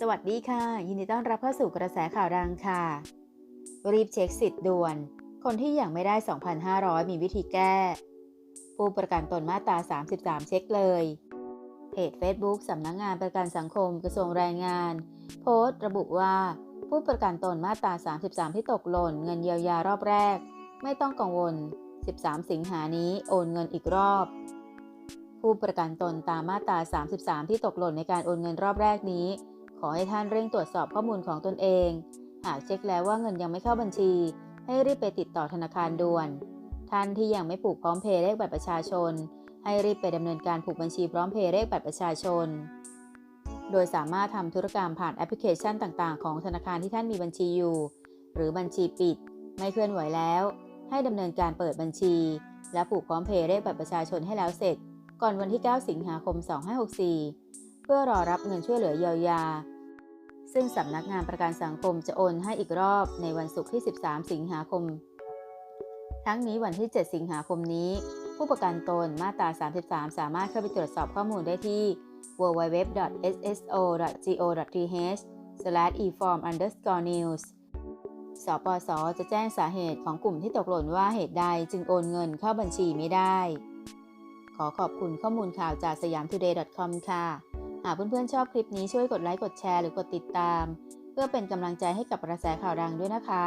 สวัสดีค่ะ ยินดีต้อนรับเข้าสู่กระแสข่าวดังค่ะ รีบเช็คสิทธิ์ด่วน คนที่ยังไม่ได้ 2,500 มีวิธีแก้ ผู้ประกันตนมาตรา 33 เช็คเลย เพจ Facebook สำนักงงานประกันสังคมกระทรวงแรงงาน โพสต์ ระบุว่า ผู้ประกันตนมาตรา 33 ที่ตกหล่น เงินเยียวยารอบแรก ไม่ต้องกังวล 13 สิงหานี้โอนเงินอีกรอบผู้ประกันตนตามมาตรา 33 ที่ตกหล่นในการโอนเงินรอบแรกนี้ ขอให้ท่านเร่งตรวจสอบข้อมูลของตนเอง หากเช็คแล้วว่าเงินยังไม่เข้าบัญชี ให้รีบไปติดต่อธนาคารด่วน ท่านที่ยังไม่ผูกพร้อมเพย์เลขบัตรประชาชน ให้รีบไปดำเนินการผูกบัญชีพร้อมเพย์เลขบัตรประชาชน โดยสามารถทำธุรกรรมผ่านแอปพลิเคชันต่างๆ ของธนาคารที่ท่านมีบัญชีอยู่ หรือบัญชีปิด ไม่เคลื่อนไหวแล้ว ให้ดำเนินการเปิดบัญชี และผูกพร้อมเพย์เลขบัตรประชาชนให้แล้วเสร็จ ก่อนวันที่ 9 สิงหาคม 2564 เพื่อรอรับเงินช่วยเหลือเยียวยา ซึ่งสำนักงานประกันสังคมจะโอนให้อีกรอบในวันศุกร์ที่ 13 สิงหาคม ทั้งนี้วันที่ 7 สิงหาคมนี้ ผู้ประกันตนมาตรา 33 สามารถเข้าไปตรวจสอบข้อมูลได้ที่ www.sso.go.th/eform_news สปส จะแจ้งสาเหตุของกลุ่มที่ตกหล่นว่าเหตุใดจึงโอนเงินเข้าบัญชีไม่ได้ ขอขอบคุณข้อมูลข่าวจากสยามทูเดย์ .com ค่ะากเพื่อนๆชอบคลิปนี้ช่วยกดไลค์กดแชร์หรือกดติดตาม เพื่อเป็นกำลังใจให้กับกระแสข่าวดังด้วยนะคะ